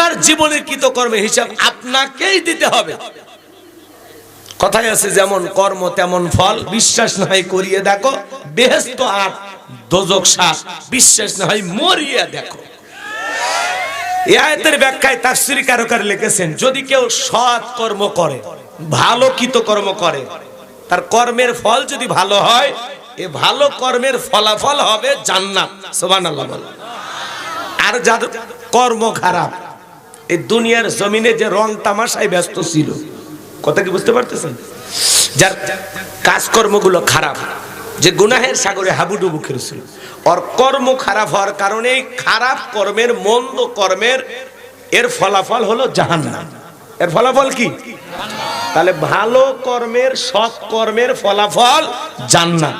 আপনার জীবনের কৃতকর্মের হিসাব আপনাকেই দিতে হবে। কথায় আছে, যেমন কর্ম তেমন ফল। বিশ্বাস না হয় করিয়ে দেখো বেহেস্ত আট দোজক সাত বিশ্বাস না হয় মরিয়ে দেখো। আয়াতের ব্যাখ্যায় তাফসিরি কারকার লিখেছেন, যদি কেউ সৎ কর্ম করে, ভালো কৃত কর্ম করে, তার কর্মের ফল যদি ভালো হয়, এ ভালো কর্মের ফলাফল হবে জান্নাত। সুবহানাল্লাহ আর যার কর্ম খারাপ এই দুনিয়ার জমিনে যে রং তামাশায় ব্যস্ত ছিল। কথা কি বুঝতে পারতেছেন? যার কাজকর্মগুলো খারাপ, যে গুনাহের সাগরে হাবুডুবু খেয়েছিল ওর কর্ম খারাপ হওয়ার কারণে খারাপ কর্মের, মন্দ কর্মের এর ফলাফল হলো জাহান্নাম। এর ফলাফল কি? তাহলে ভালো কর্মের, সৎ কর্মের ফলাফল জান্নাত।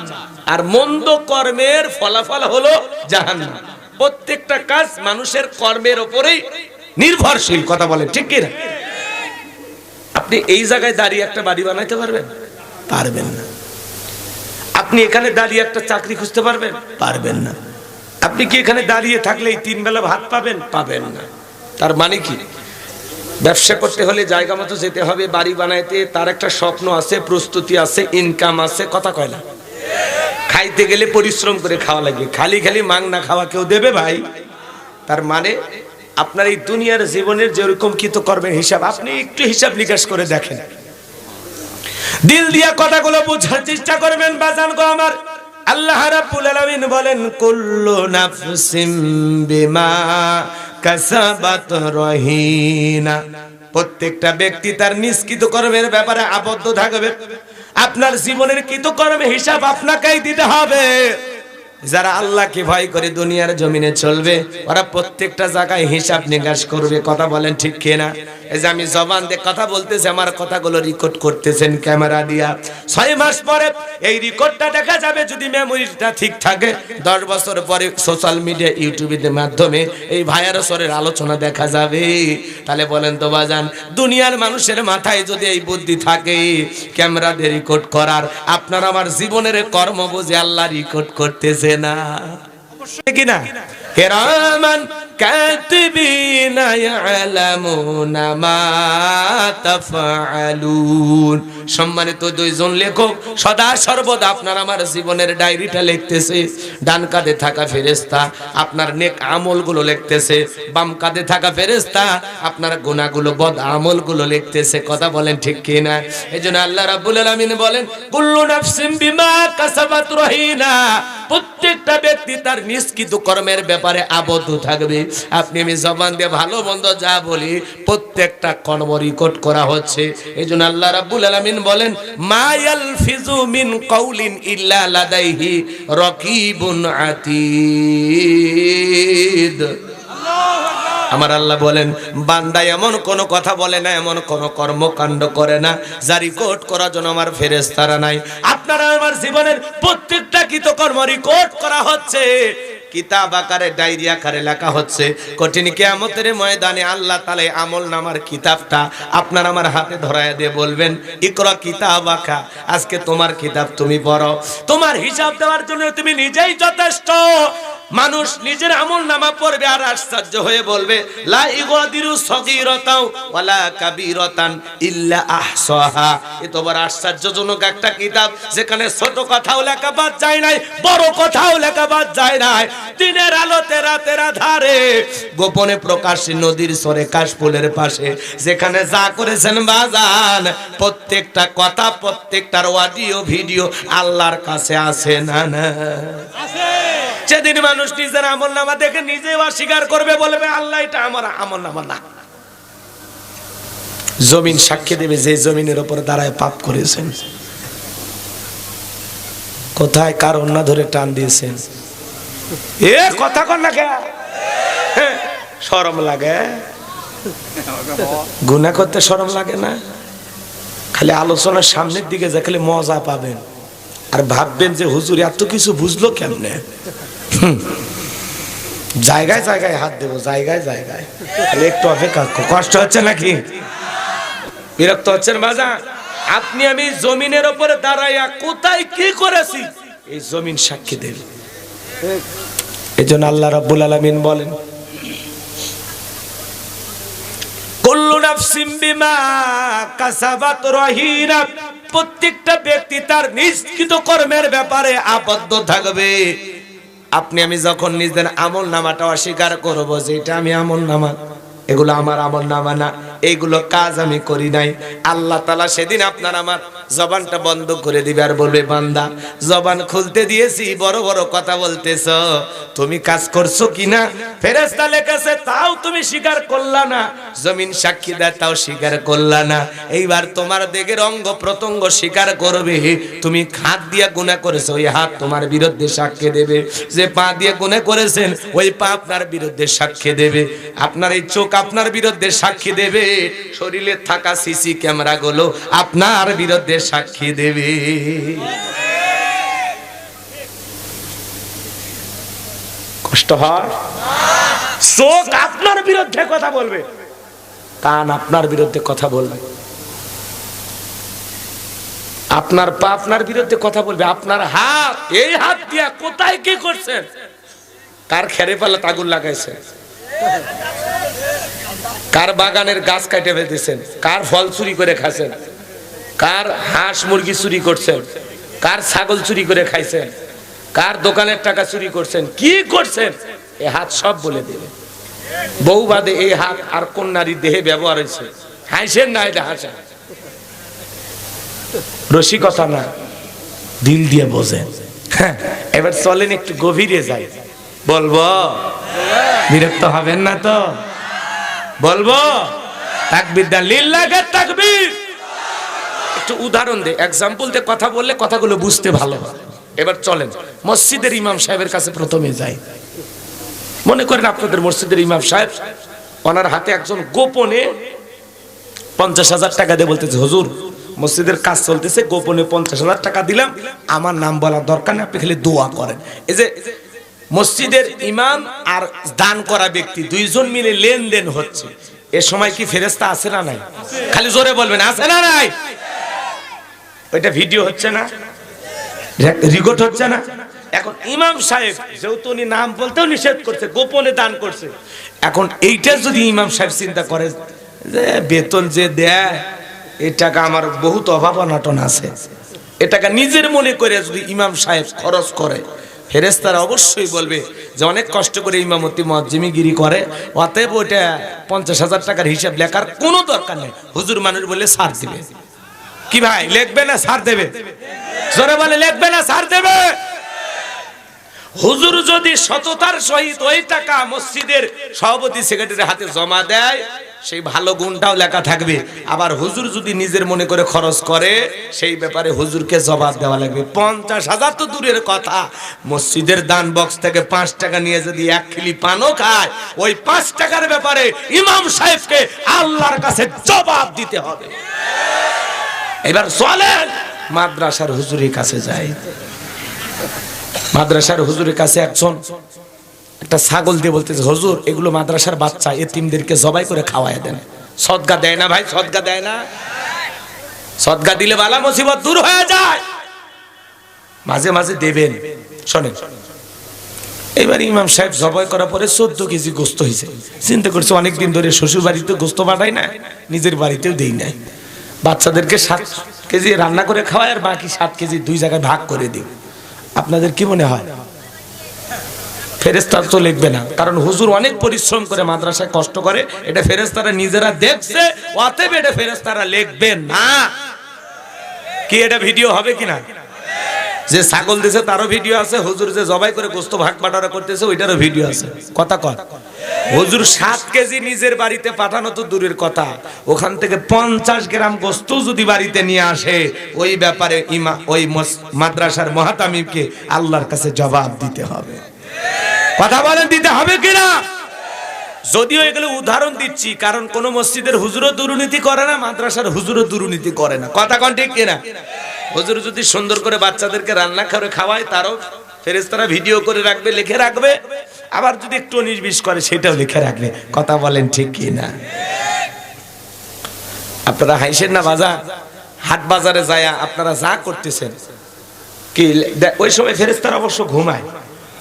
আর মন্দ কর্মের ফলাফল হলো জাহান্নাম। প্রত্যেকটা কাজ মানুষের কর্মের উপরেই নির্ভরশীল, কথা বলেন, ঠিক কি না আপনি এই জায়গায় দাঁড়িয়ে একটা বাড়ি বানাইতে পারবেন? পারবেন না। আপনি এখানে দাঁড়িয়ে একটা চাকরি খুঁজতে পারবেন? পারবেন না। আপনি কি এখানে দাঁড়িয়ে থাকলে তিন বেলা ভাত পাবেন? পাবেন না। তার মানে কি? ব্যবসা করতে হলে জায়গা মতো যেতে হবে, বাড়ি বানাইতে। তার একটা স্বপ্ন আছে, প্রস্তুতি আছে ইনকাম আছে, কথা কয় না? খাইতে গেলে পরিশ্রম করে খাওয়া লাগবে। খালি খালি মাং না খাওয়া কেউ দেবে ভাই? তার মানে আপনার এই দুনিয়ার জীবনের যেরকম কৃত কর্মের হিসাব, আপনি একটু হিসাব নিকাশ করে দেখেন। দিল দিয়া কথাগুলো বোঝার চেষ্টা করবেন, বাজান গো আমার। আল্লাহ রাব্বুল আলামিন বলেন, কুল্লু নাফসিম বিমা কাসাবাত রহিনা। প্রত্যেকটা ব্যক্তি তার নিষ্কৃত কর্মের ব্যাপারে আবদ্ধ থাকবে। আপনার জীবনের কৃতকর্মের হিসাব আপনাকেই দিতে হবে। যারা আল্লাহকে ভয় করে দুনিয়ার জমিনে চলবে, ওরা প্রত্যেকটা জায়গায় হিসাব নিকাশ করবে, কথা বলেন ঠিক কিনা? এই যে আমি জবান দিয়ে কথা বলতেছি, আমার কথাগুলো রেকর্ড করতেছেন ক্যামেরা দিয়া। ছয় মাস পরে এই রেকর্ডটা দেখা যাবে যদি মেমোরিটা ঠিক থাকে। দশ বছর পরে সোশ্যাল মিডিয়া ইউটিউবের মাধ্যমে এই ভাইরাসের আলোচনা দেখা যাবে। তাহলে বলেন তো বাজান, দুনিয়ার মানুষের মাথায় যদি এই বুদ্ধি থাকে, ক্যামেরা দিয়ে রেকর্ড করার, আপনার আমার জীবনের কর্ম বুঝে আল্লাহ রেকর্ড করতেছে। না। কিনা? কেরামান কাতিবিনা ইয়ালামুনা মা তাফআলুন সম্মানিত দুইজন লেখক, সদা সর্বদা আপনার আমার জীবনের ডায়েরিটা লিখতেছে, ডান কাঁধে থাকা ফেরেশতা আপনার নেক আমলগুলো লিখতেছে, বাম কাঁধে থাকা ফেরেশতা আপনার গুনাহগুলো, বদ আমলগুলো লিখতেছে, কথা বলেন ঠিক কি না এজন্য আল্লাহ রাব্বুল আলামিন বলেন, কুল্লু নাফসিন বিমা কাসাবাত রহিনা। প্রত্যেকটা ব্যক্তি তার নিষ্কৃত কর্মের ব্যাপারে আবদ্ধ থাকবে। আপনি আমি জবান দিয়ে ভালো মন্দ যা বলি, প্রত্যেকটা কর্ম রেকর্ড করা হচ্ছে। এই জন্য আল্লাহ রাব্বুল আলামিন বলেন মায়াল ফিজু মিন কৌলিন ইল্লা লাদাইহি রকিবুন আমার আল্লাহ বলেন, বান্দা এমন কোন কথা বলে না, এমন কোন কর্মকাণ্ড করে না, যা রেকর্ড করার জন্য আমার ফেরেস্তারা নাই। আপনারা আমার জীবনের প্রত্যেকটা কৃতকর্ম রেকর্ড করা হচ্ছে। কিতাব আকারে ডায়েরি আকারে লেখা হচ্ছে। কঠিন কেয়ামতের ময়দানে আল্লাহ তালে আমল নামার কিতাবটা আপনার আমার হাতে ধরায় দিয়ে বলবেন, ইকরা কিতাব আঁকা, আজকে তোমার কিতাব তুমি পড়ো। তোমার হিসাব দেওয়ার জন্য তুমি নিজেই যথেষ্ট। মানুষ নিজের আমল নামা পড়বে আর আশ্চর্য হয়ে বলবে লা ইগাদিরু সগীরাতাও ওয়ালা কাবীরাতান ইল্লা আহসাহা। এ তো বড় আশ্চর্যজনক একটা কিতাব যেখানে ছোট কথাও লেখা বাদ যায় নাই বড় কথাও লেখা বাদ যায় নাই। দিনের আলোতে রাতের আধারে গোপনে প্রকাশ্যে নদীর সরে কাশফুলের পাশে যেখানে যা করেছেন বাজান প্রত্যেকটা কথা প্রত্যেকটার অডিও ভিডিও আল্লাহর কাছে আছে না না? সেদিন মানুষ নিজের আমল নামা দেখে নিজে অস্বীকার করবে বলবে আল্লাহ এটা আমার আমল নামা না। জমিন সাক্ষী দেবে যে জমিনের উপর দাঁড়ায় পাপ করেছেন। কোথায় কার অন্য ধরে টান দিয়েছেন? এ কথা কর না হ্যাঁ, লাগে। গুনা করতে সরম লাগে না? খালি আলোচনার সামনের দিকে যা খালি মজা পাবেন। আর ভাববেন যে হুজুর এত কিছু বুঝলো কেমনে। জায়গায় জায়গায় হাত দেবো, জায়গায় জায়গায়। একটু অপেক্ষা কষ্ট হচ্ছে নাকি? বিরক্ত হচ্ছেন বাজা? আপনি আমি জমিনের ওপরে দাঁড়াইয়া কোথায় কি করেছি? এই জমিন সাক্ষী দেবে এই জন্য আল্লাহ রব্বুল আলমিন বলেন, কুল্লু নাফসিম বিমা কাসাবাত রহিনা প্রত্যেকটা ব্যক্তি তার নিষ্কৃত কর্মের ব্যাপারে আবদ্ধ থাকবে। আপনি আমি যখন নিজের আমল নামাটা অস্বীকার করব যে এটা আমি আমল নামা, এগুলো আমার আমল নামা না, এগুলো কাজ আমি করি নাই। আল্লাহ তালা সেদিন আপনার আমার জবানটা বন্ধ করে দিবে আর বলবে, বান্দা, জবান খুলতে দিয়েছি, বড় বড় কথা বলতেছ। তুমি কাজ করছ কিনা? ফেরেস্তা লেখেছে তাও তুমি স্বীকার করলা না। জমিন সাক্ষী দেয়, তাও স্বীকার করলা না। এইবার তোমার দেগের অঙ্গ প্রত্যঙ্গ স্বীকার করবে। তুমি হাত দিয়া গুণা করেছ ওই হাত তোমার বিরুদ্ধে সাক্ষী দেবে। যে পা দিয়ে গুণা করেছেন, ওই পা আপনার বিরুদ্ধে সাক্ষী দেবে। আপনার এই চোখ আপনার বিরুদ্ধে সাক্ষী দেবে। শরীরে থাকা সিসি ক্যামেরা গুলো আপনার বিরুদ্ধে সাক্ষী দেবে। কষ্ট হয় চোখ আপনার বিরুদ্ধে কথা বলবে। কান আপনার বিরুদ্ধে কথা বলবে। আপনার পা আপনার বিরুদ্ধে কথা বলবে। আপনার হাত এই হাত দিয়া কোথায় কি করছেন কার খেরে পালা তাগুন লাগাইছেন কার বাগানের গাছ কাটে ফেলতেছেন? কার ফল চুরি করে খাচ্ছেন কার হাঁস মুরগি চুরি করছেন? কার ছাগল চুরি করে খাইছেন? কার দোকানের টাকা চুরি করছেন? কি করছেন? এ হাত সব বলে দেবে বউ বাদে এই হাত আর কোন নারীর দেহে ব্যবহার হয়েছে। হাসেন না এটা হাসা রসিকতা না দিল দিয়ে বোঝেন হ্যাঁ, এবার চলেন একটু গভীরে যাই। বলব বিরক্ত হবেন না তো? বলব তাকবির দা লিল্লাহে তাকবীর। একটু উদাহরণ দে এক্সাম্পল দিয়ে কথা বললে কথাগুলো বুঝতে ভালো এবার চলেন, মসজিদের ইমাম সাহেবের কাছে প্রথমে যাই। মনে করেন আপনাদের মসজিদের ইমাম সাহেব, ওনার হাতে একজন গোপনে পঞ্চাশ হাজার টাকা দিয়ে বলতেছে, হুজুর, মসজিদের কাজ চলতেছে, গোপনে পঞ্চাশ হাজার টাকা দিলাম, আমার নাম বলার দরকার নেই, আপনি খালি দোয়া করেন। এই যে মসজিদের ইমাম আর দান করা ব্যক্তি দুইজন মিলে লেনদেন হচ্ছে। এ সময় কি ফেরেস্তা আছে না নাই? খালি জোরে বলবেন, আছে না নাই? ওইটা ভিডিও হচ্ছে না। রিকর্ড হচ্ছে না। এখন ইমাম সাহেব যেহেতু উনি নাম বলতেও নিষেধ করছে, গোপনে দান করছে, এখন এইটা যদি ইমাম সাহেব চিন্তা করে যে বেতন যে দেয় এই টাকা আমার বহুত অভাব অনাটন আছে। এ টাকা নিজের মনে করে যদি ইমাম সাহেব খরচ করে ফেরেস্তারা অবশ্যই বলবে যে অনেক কষ্ট করে ইমামতি মজ্জিমিগিরি করে, অতএব ওইটা পঞ্চাশ হাজার টাকার হিসাব লেখার কোনো দরকার নেই। হুজুর মানুষ বলে সার দিবে। কি ভাই, লিখবে না সার দেবে? জোরে বলে, লিখবে না সার দেবে? হুজুর যদি সততার সহিত ওই টাকা মসজিদের সভাপতি সেক্রেটারির হাতে জমা দেয়, সেই ভালো গুণটাও লেখা থাকবে। আবার হুজুর যদি নিজের মনে করে খরচ করে, সেই ব্যাপারে হুজুরকে জবাব দেওয়া লাগবে। পঞ্চাশ হাজার তো দূরের কথা। মসজিদের দান বক্স থেকে পাঁচ টাকা নিয়ে যদি এক খিলি পানও খায়, ওই পাঁচ টাকার ব্যাপারে ইমাম সাহেবকে আল্লাহর কাছে জবাব দিতে হবে। এবার চলেন মাদ্রাসার হুজুরের কাছে যায় মাদ্রাসার হুজুরের কাছে একজন একটা ছাগল দিয়ে বলতেছে হুজুর এগুলো মাদ্রাসার বাচ্চা এতিমদেরকে জবাই করে খাওয়ায় দেন। সদগা দেয় না ভাই সদগা দেয় না। সদগা দিলে বালা মুসিবত দূর হয়ে যায়। মাঝে মাঝে দেবেন। শোনেন এবার ইমাম সাহেব জবাই করার পরে চোদ্দ কেজি গোস্ত হয়েছে। চিন্তা করছে অনেকদিন ধরে শ্বশুর বাড়িতে গোস্ত পাঠাই না নিজের বাড়িতেও দেই নাই। বাচ্চাদেরকে সাত কেজি রান্না করে খাওয়ায় আর বাকি সাত কেজি দুই জায়গায় ভাগ করে দিই। আপনাদের কি মনে হয়? ফেরেস্তার তো লিখবে না। কারণ হুজুর অনেক পরিশ্রম করে মাদ্রাসায় কষ্ট করে, এটা ফেরেস্তারা নিজেরা দেখছে, অতএব এটা ফেরেস্তারা লিখবে না। কি এটা ভিডিও হবে কিনা? যে ছাগল দিছে তারও ভিডিও আছে, হুজুর যে জবাই করে গোস্ত ভাগ বাটারা করতেছে, ওইটারও ভিডিও আছে। কথা কর হুজুর সাত কেজি নিজের বাড়িতে পাঠানো তো দূরের কথা। ওখান থেকে পঞ্চাশ গ্রাম গোস্ত যদি বাড়িতে নিয়ে আসে, ওই ব্যাপারে ইমা ওই মাদ্রাসার মহাতামিমকে আল্লাহর কাছে জবাব দিতে হবে। কথা বলেন, দিতে হবে কিনা? যদিও এগুলো উদাহরণ দিচ্ছি, কারণ কোন মসজিদের হুজুরও দুর্নীতি করে না, মাদ্রাসার হুজুরও দুর্নীতি করে না। কথা কন ঠিক কিনা? হুজুর যদি সুন্দর করে বাচ্চাদেরকে রান্না করে খাওয়ায়, তারও ফেরেস্তারা ভিডিও করে রাখবে, লিখে রাখবে। আবার যদি একটু বিশ করে, সেটাও লিখে রাখবে কথা বলেন ঠিক কি না আপনারা হাইসেন না বাজার? হাট বাজারে যায় আপনারা যা করতেছেন, কি ওই সময় ফেরেস্তার অবশ্য ঘুমায়।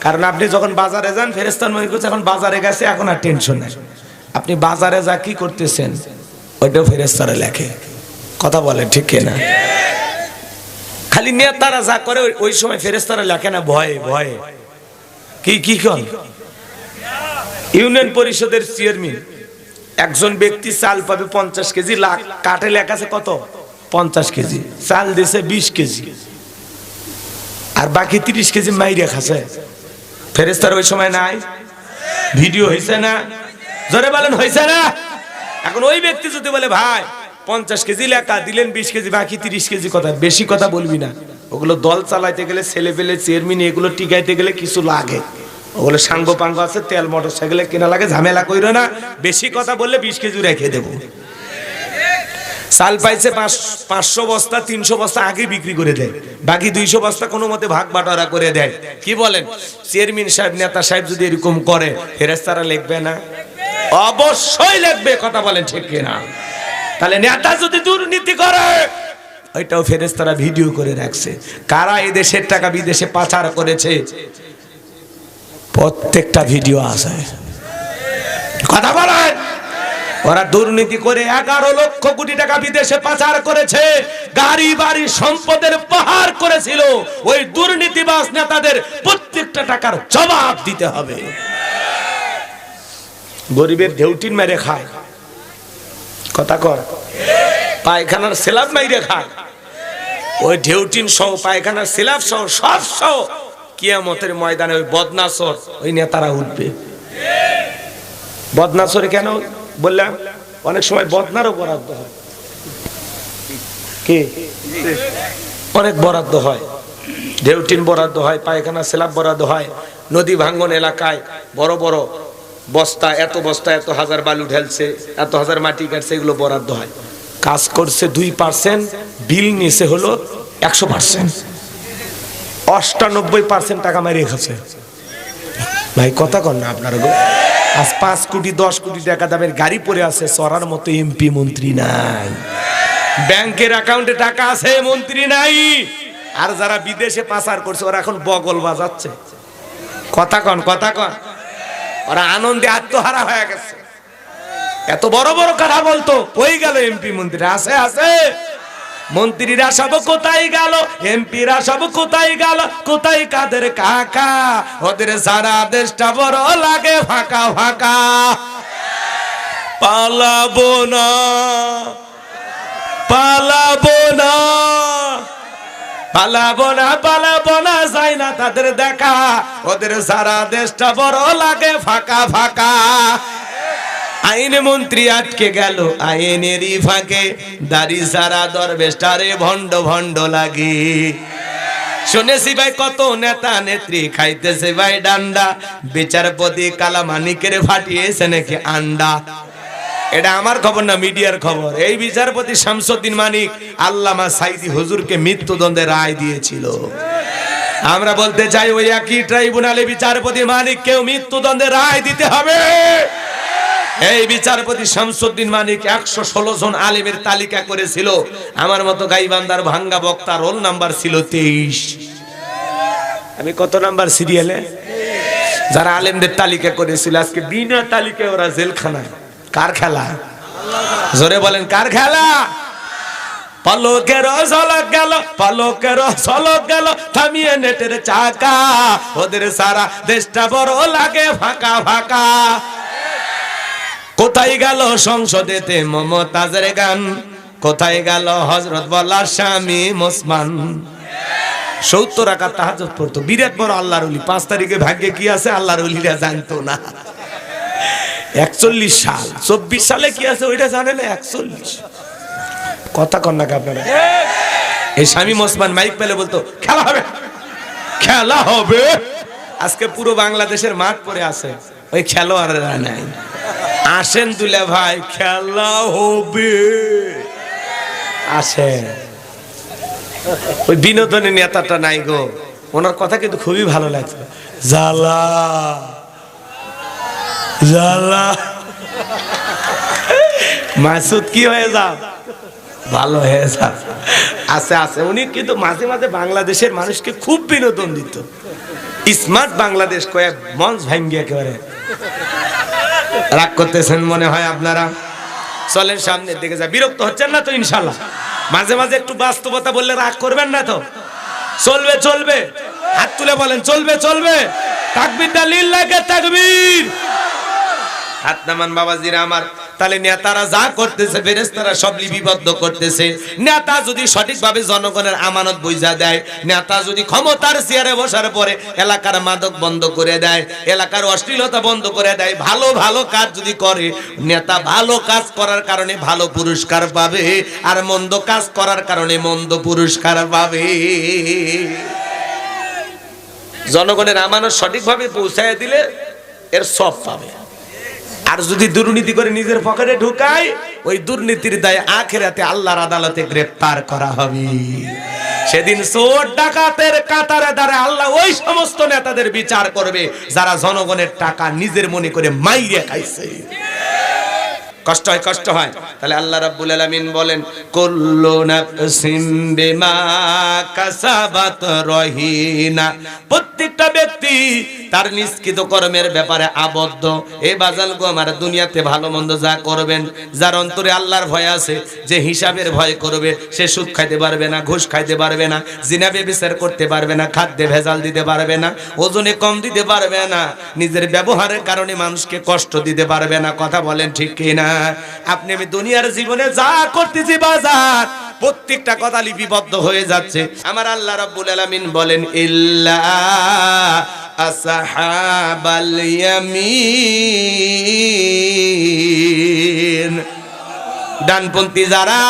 কারণ আপনি যখন বাজারে যান ফেরেস্তার মনে করছে এখন বাজারে গেছে, এখন আর টেনশন নেই। আপনি বাজারে যা কি করতেছেন, ওইটাও ফেরেস্তারা লেখে। কথা বলে ঠিক কিনা? খালি নেতারা যা করে, ওই- ওই সময় ফেরেস্তারা লেখে না, ভয়ে ভয়ে। কি কি কন? ইউনিয়ন পরিষদের চেয়ারম্যান। একজন ব্যক্তি চাল পাবে পঞ্চাশ কেজি, লাখ। কাটে লেখা আছে কত? পঞ্চাশ কেজি। চাল দিছে বিশ কেজি। আর বাকি তিরিশ কেজি মাইরে খাছে ফেরেস্তার ওই সময় নাই। ভিডিও হয়েছে না? জোরে বলেন হয়েছে না? এখন ওই ব্যক্তি যদি বলে, ভাই, পঞ্চাশ কেজি লেখা, দিলেন বিশ কেজি, বাকি তিরিশ কেজি কথা। বেশি কথা বলবি না। ওগুলো দল চালাইতে গেলে ছেলে পেলে চেয়ারম্যান, এগুলো টিকাইতে গেলে কিছু লাগে। ওগুলো সাঙ্গ পাঙ্গ আছে, তেল মোটর সাইকেলে কেনা লাগে, ঝামেলা কইরো না। বেশি কথা বললে বিশ কেজি রেখে দেবো। চাল পাইছে পাঁচ- পাঁচশো বস্তা, তিনশো বস্তা আগে বিক্রি করে দেয়। বাকি দুইশো বস্তা কোনো মতে ভাগ বাটোয়ারা করে দেয়। কি বলেন? চেয়ারম্যান সাহেব, নেতা সাহেব যদি এরকম করে ফেরেস্তারা লিখবে না? অবশ্যই লিখবে, কথা বলেন ঠিক কিনা? তাহলে নেতা যদি দুর্নীতি করে, ওইটাও ফেরেস্তারা ভিডিও করে রাখছে। কারা এদেশের টাকা বিদেশে পাচার করেছে? প্রত্যেকটা ভিডিও আছে। কথা বলেন। ওরা দুর্নীতি করে এগারো লক্ষ কোটি টাকা বিদেশে পাচার করেছে, গাড়ি, বাড়ি, সম্পদের পাহাড় করেছিল। ওই দুর্নীতিবাজ নেতাদের প্রত্যেকটা টাকার জবাব দিতে হবে। গরিবের ঢেউটিন মেরে খায়। কথা কর। পায়খানার সেলাব মাইরে খায়। ওই ঢেউটিন সহ, পায়খানার সেলাব সহ, সব সহ কিয়ামতের ময়দানে ওই বদনাসর ওই নেতারা উঠবে। বদনাসরে কেন? বললাম, অনেক সময় বদনারও বরাদ্দ হয়। কি? অনেক বরাদ্দ হয়। ঢেউটিন বরাদ্দ হয়, পায়খানা, সেলাব বরাদ্দ হয়। নদী ভাঙ্গন এলাকায় বড় বড় বস্তা, এত বস্তা, এত হাজার বালু ঢেলছে, এত হাজার মাটি কাটছে, এগুলো বরাদ্দ হয়। কাজ করছে দুই পার্সেন্ট বিল নিছে হলো একশো পার্সেন্ট অষ্টানব্বই পার্সেন্ট টাকা মারিয়ে খাচ্ছে ভাই, কথা কন না আপনার আজ পাঁচ কোটি, দশ কোটি টাকা দামের গাড়ি পড়ে আছে সরার মতো এমপি মন্ত্রী নাই। ব্যাংকের অ্যাকাউন্টে টাকা আছে, মন্ত্রী নাই। আর যারা বিদেশে পাচার করছে, ওরা এখন বগল বাজাচ্ছে। কথা কন কথা কন। ওরা আনন্দে আত্মহারা হয়ে গেছে। এত বড় বড় কথা বলতো ওই গেল এমপি মন্ত্রী? আছে আছে। মন্ত্রীরা সব কোথায় গেল? এমপিরা সব কোথায় গেল? কোথায় কাদের কাকা? ওদের সারা দেশটা বড় লাগে ফাঁকা ফাঁকা। পালাবো না। পালাবো না। পালাবো না পালাবো না, যাই না তাদের দেখা। ওদের সারা দেশটা বড় লাগে ফাঁকা ফাঁকা। আইন মন্ত্রী আটকে গেল, আইনেরই ফাঁকে, দাড়ি সারা দরবেশটারে ভণ্ড ভণ্ড লাগে। শুনেছি ভাই কত নেতা নেত্রী খাইতেছে ভাই ডান্ডা, বিচারপতি কালা মানিকের ফাটিয়েছে নাকি আন্ডা? এটা আমার খবর না, মিডিয়ার খবর? এই বিচারপতি শামসুদ্দিন মানিক আল্লামা সাইদি হুজুরকে মৃত্যুদণ্ডের রায় দিয়েছিল। আমরা বলতে চাই, ওই একই ট্রাইব্যুনালে বিচারপতি মানিক কেউ মৃত্যুদণ্ডের রায় দিতে হবে। এই বিচারপতি শামসুদ্দিন মানিক একশো ষোলো জন আলিমের তালিকা করেছিল। আমার মতো গাইবান্দার ভাঙ্গা বক্তা রোল নাম্বার ছিল তেইশ। আমি কত নাম্বার সিরিয়ালে? যারা আলেমদের তালিকা করেছিল, আজকে বিনা তালিকায় ওরা জেলখানায়। কার খেলা? জোরে বলেন, কার খেলা? পলকের ঝলক গেল, পলকের ঝলক গেল, থামিয়ে নেটের চাকা। ওদের সারা দেশটা বড় লাগে, ফাঁকা ফাঁকা। কোথায় গেল সংসদেতে মমতাজের গান? কোথায় গেল হজরত বলার স্বামী মুসমান? সত্তর টাকা তাহাজত পড়তো। বিরাট বড় আল্লাহর উলি পাঁচ তারিখে ভাগ্যে কি আছে? আল্লাহর উলিরা জানতো না। একচল্লিশ সাল। চব্বিশ সালে কি আছে? ওইটা জানে না। একচল্লিশ। কথা কন না আপনারা। এই স্বামী মোসমান মাইক পেলে বলতো, খেলা হবে। খেলা হবে? আজকে পুরো বাংলাদেশের মাঠ পরে আছে। ওই খেলোয়াড়রা নাই। আসেন দুলে ভাই খেলা হবে। আসেন। ওই বিনোদনের নেতাটা নাই গো। ওনার কথা কিন্তু খুবই ভালো লাগছে। জালা জালা মাসুদ কি হয়ে যাও ভালো হয়ে যাও আছে আছে। উনি কিন্তু মাঝে মাঝে বাংলাদেশের মানুষকে খুব বিনোদন দিত। স্মার্ট বাংলাদেশ কয়েক মঞ্চ ভাঙ্গি একেবারে। রাগ করতেছেন মনে হয় আপনারা? চলেন সামনের দিকে যা বিরক্ত হচ্ছেন না তো, ইনশাল্লাহ? মাঝে মাঝে একটু বাস্তবতা বললে রাগ করবেন না তো? চলবে চলবে। হাত তুলে বলেন, চলবে চলবে। তাকবির তাকবীর। হাত নামান বাবাজিরা আমার। তাহলে নেতারা যা করতেছে ফেরেস্তারা সব লিপিবদ্ধ করতেছে। নেতা যদি সঠিকভাবে জনগণের আমানত বুঝা দেয়, নেতা যদি ক্ষমতার চেয়ারে বসার পরে এলাকার মাদক বন্ধ করে দেয়, এলাকার অশ্লীলতা বন্ধ করে দেয়, ভালো ভালো কাজ যদি করে, নেতা ভালো কাজ করার কারণে ভালো পুরস্কার পাবে, আর মন্দ কাজ করার কারণে মন্দ পুরস্কার পাবে। জনগণের আমানত সঠিকভাবে পৌঁছায় দিলে এর সব পাবে। আর যদি দুর্নীতি করে নিজের পকেটে ঢুকায়, ওই দুর্নীতির দায়ে আখেরাতে আল্লাহর আদালতে গ্রেফতার করা হবে। সেদিন চোর ডাকাতের কাতারে দ্বারা আল্লাহ ওই সমস্ত নেতাদের বিচার করবে, যারা জনগণের টাকা নিজের মনে করে মাইরে খাইছে। কষ্ট হয় কষ্ট হয়। তাহলে আল্লাহ রাব্বুল আলামিন বলেন, কুল্লু নাফসিন বিমা কাসাবাত রহিনা। প্রত্যেকটা ব্যক্তি তার নিষ্কৃত কর্মের ব্যাপারে আবদ্ধ। এই বাজাল গো আমার দুনিয়াতে ভালো মন্দ যা করবেন, যার অন্তরে আল্লাহর ভয় আছে, যে হিসাবের ভয় করবে, সে সুদ খাইতে পারবে না, ঘুষ খাইতে পারবে না জিনাবে বিচার করতে পারবে না, খাদ্যে ভেজাল দিতে পারবে না, ওজনে কম দিতে পারবে না, নিজের ব্যবহারের কারণে মানুষকে কষ্ট দিতে পারবে না। কথা বলেন ঠিক কিনা? আপনি আমি দুনিয়ার জীবনে যা করতেছি বাজার, প্রত্যেকটা কথা লিপিবদ্ধ হয়ে যাচ্ছে। আমার আল্লাহ রাব্বুল আলামিন বলেন, ইল্লা আসহাবাল ইয়ামিন। ডানপন্থী যারা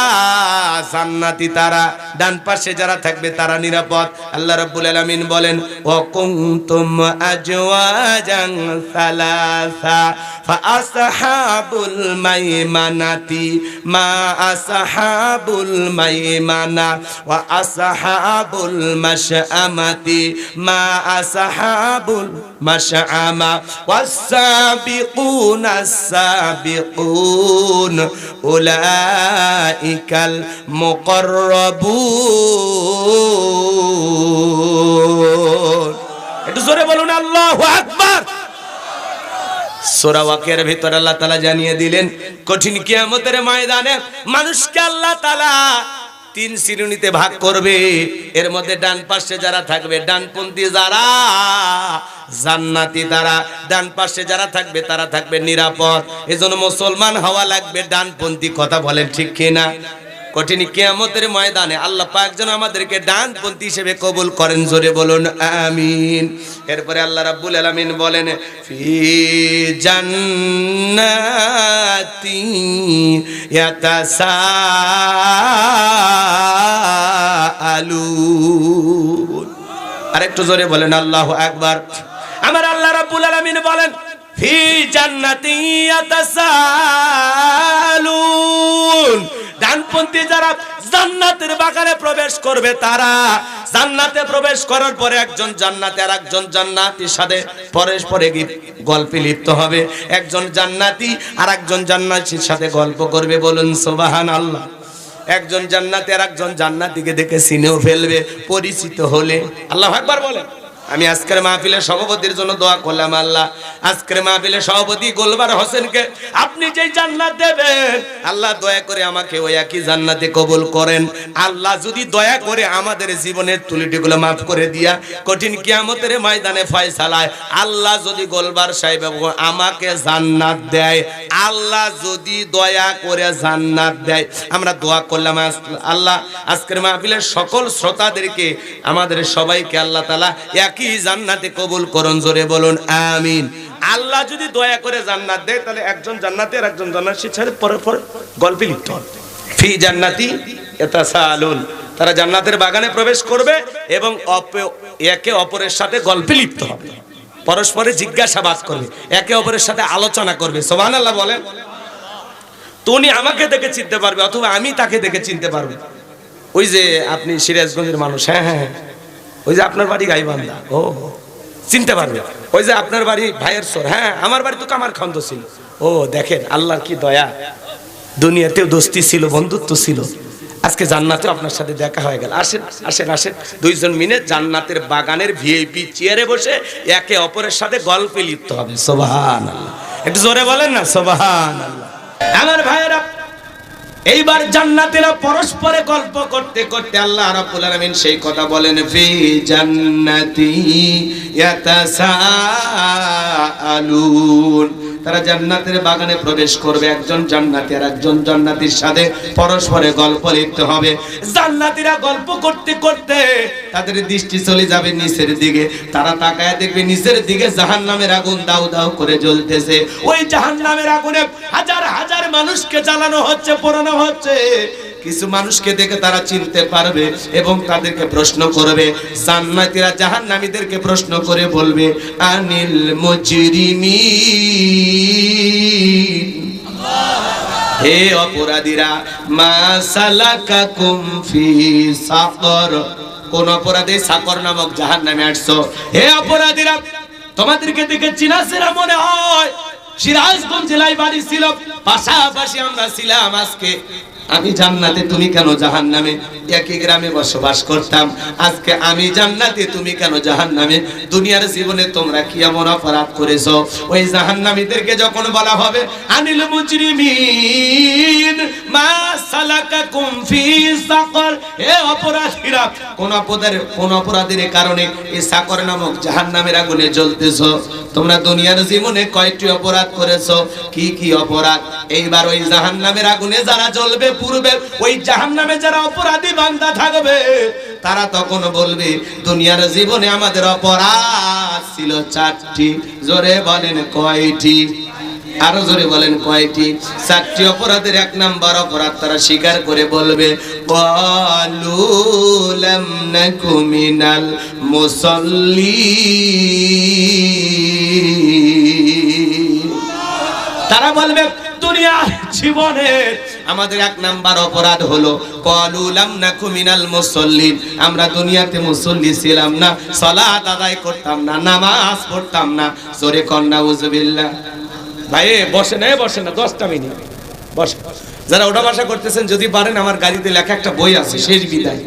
জান্নাতি তারা, ডান পাশে যারা থাকবে তারা নিরাপদ। আল্লাহ রাব্বুল আলামিন বলেন ও কুনতুম আজওয়াজান সালাসা ফাআসহাবুল মাইমানাতি, মা আসহাবুল মাইমানা, ওয়া আসহাবুল মাশআমাতি, মা আসহাবুল মাশআমা ওয়াস-সাবিকুনা السابقون أولئك المقربون একটু জোরে বলুন আল্লাহু আকবার সূরা ওয়াকিয়ার ভিতর আল্লাহ তাআলা জানিয়ে দিলেন কঠিন কিয়ামতের ময়দানে মানুষকে আল্লাহ তাআলা তিন শ্রেণীতে ভাগ করবে। এর মধ্যে ডান পাশে যারা থাকবে, ডানপন্থী যারা, জান্নাতি তারা, ডান পাশে যারা থাকবে, তারা থাকবে নিরাপদ। এজন্য মুসলমান হওয়া লাগবে, ডানপন্থী কথা বলেন ঠিক কিনা? কঠিন কিয়ামতের ময়দানে আল্লাহ পাক আমাদেরকে ডানপন্থী হিসেবে কবুল করেন, জোরে বলুন, আমিন। এরপরে আল্লাহ রাব্বুল আলামিন বলেন, ফি জান্নাতি ইয়াতাসাআলুন। আরেকটু জোরে বলেন, আল্লাহু আকবার। আমার আল্লাহ রাব্বুল আলামিন বলেন, ফি জান্নাতি ইয়াতাসালুন ডানপন্থী যারা জান্নাতের বাগানে প্রবেশ করবে তারা জান্নাতে প্রবেশ করার পরে একজন জান্নাতে আর একজন জান্নাতির সাথে পরস্পরে গল্পে লিপ্ত হবে। একজন জান্নাতি আর একজন জান্নাতির সাথে গল্প করবে বলুন, সুবহানাল্লাহ। একজন জান্নাতি আর একজন জান্নাতিকে দেখে চিনেও ফেলবে, পরিচিত হলে। আল্লাহ একবার বলেন। আমি আজকের মাহফিলে সভাপতির জন্য দোয়া করলাম আল্লাহ। আজকের মাহফিলের সভাপতি গোলবার হোসেনকে আপনি যেই জান্নাত দেবেন, আল্লাহ দয়া করে আমাকে ওই একই জান্নাতে কবুল করেন। আল্লাহ যদি দয়া করে আমাদের জীবনের তুলিটিগুলো মাফ করে দিয়া কঠিন কিয়ামতের ময়দানে ফয়সালায়, আল্লাহ যদি গোলবার সাহেব আমাকে জান্নাত দেয়, আল্লাহ যদি দয়া করে জান্নাত দেয়। আমরা দোয়া করলাম আল্লাহ, আজকের মাহফিলের সকল শ্রোতাদেরকে, আমাদের সবাইকে আল্লাহ তালা একই জান্নাতে কবুল করুন? জোরে বলুন, আমিন। আল্লাহ যদি দয়া করে জান্নাত দেয়, তাহলে একজন জান্নাতে আর একজন জান্নাতি ছেড়ে পরে পরে গল্পে লিপ্ত হবে। ফি জান্নাতি ইয়াতাসালুন তারা জান্নাতের বাগানে প্রবেশ করবে এবং একে অপরের সাথে গল্পে লিপ্ত হবে। পরস্পরে জিজ্ঞাসাবাদ করবে, একে অপরের সাথে আলোচনা করবে। সোমান আল্লাহ বলেন তো উনি আমাকে দেখে চিনতে পারবে, অথবা আমি তাকে দেখে চিনতে পারব। ওই যে আপনি সিরাজগঞ্জের মানুষ হ্যাঁ হ্যাঁ হ্যাঁ। ওই যে আপনার বাড়ি গাইবান্ধা ও চিনতে পারবে। ওই যে আপনার বাড়ি ভাইয়ের সর হ্যাঁ আমার বাড়ি তো কামার খন্দ ছিল। ও, দেখেন, আল্লাহর কি দয়া। দুনিয়াতেও দোস্তি ছিল, বন্ধুত্ব ছিল। আজকে জান্নাতে আপনার সাথে দেখা হয়ে গেল। আসেন আসেন আসেন। দুইজন মিলে জান্নাতের বাগানের ভিআইপি চেয়ারে বসে একে অপরের সাথে গল্পে লিপ্ত হবে। সোবাহান একটু জোরে বলেন না? সোবাহান আমার ভাইয়েরা এইবার জান্নাতেরা পরস্পরে গল্প করতে করতে আল্লাহ রাব্বুল আলামিন সেই কথা বলেন, ফি জান্নাতি ইয়াতাসাআলুন। তারা জান্নাতের বাগানে প্রবেশ করবে, একজন জান্নাতি আর একজন জান্নাতির সাথে পরস্পরে গল্প লিখতে হবে। জান্নাতিরা গল্প করতে করতে তাদের দৃষ্টি চলে যাবে নিচের দিকে। তারা তাকায় দেখবে নিচের দিকে জাহান্নামের আগুন দাউ দাউ করে জ্বলতেছে। ওই জাহান্নামের আগুনে হাজার হাজার মানুষকে জ্বালানো হচ্ছে, পোড়ানো হচ্ছে। কিছু মানুষকে দেখে তারা চিনতে পারবে এবং তাদেরকে প্রশ্ন করবে। জান্নাতীরা জাহান্নামীদেরকে প্রশ্ন করে বলবে, আনিল মুজরিমিন। হে অপরাধীরা, মা সালাকাকুম ফি সাকর। কোন অপরাধে সাকর নামক জাহান্নামে আসছো। হে অপরাধীরা, তোমাদেরকে দেখে চিনা চেনা মনে হয়। সিরাজগঞ্জ জেলায় বাড়ি ছিল, পাশাপাশি আমরা ছিলাম আজকে। আমি জান্নাতে, তুমি কেন জাহান্নামে? একই গ্রামে বসবাস করতাম। আজকে আমি জান্নাতে, তুমি কেন জাহান্নামে? দুনিয়ার জীবনে তোমরা কি এমন অপরাধ করেছ? ওই জাহান্নামীদেরকে যখন বলা হবে, আনিল মা সাকর। হে অপরাধীরা, কোন অপরাধের কোন অপরাধের কারণে এই সাকর নামক জাহান্নামের আগুনে জ্বলতেছো? তোমরা দুনিয়ার জীবনে কয়টি অপরাধ করেছ? কি কি অপরাধ? এইবার ওই জাহান্নামের আগুনে যারা জ্বলবে পূর্বে ওই জাহান্নামে যারা অপরাধী বান্দা থাকবে, তারা তখন বলবে, দুনিয়ার জীবনে আমাদের অপরাধ ছিল চারটি। জোরে বলেন কয়টি? আরও জোরে বলেন কয়টি? চারটি অপরাধের এক নাম্বার অপরাধ তারা স্বীকার করে বলবে ক্বালু তারা বলবে, দুনিয়ার জীবনে আমাদের এক নাম্বার অপরাধ হলো কলুলাম না কুমিনাল মুসল্লিন আমরা দুনিয়াতে মুসল্লি ছিলাম না, সালাত আদায় করতাম না, নামাজ পড়তাম না। জোরে কন্যা উজবিল্লাহ ভাই বসে না বসে না, দশটা মিনিট বসে যারা ওটা বাসা করতেছেন, যদি পারেন, আমার গাড়িতে লেখা একটা বই আছে, শেষ বিদায়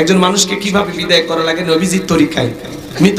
একজন মানুষকে কীভাবে বিদায় করা লাগে, নবীজির তরিকায়। মৃত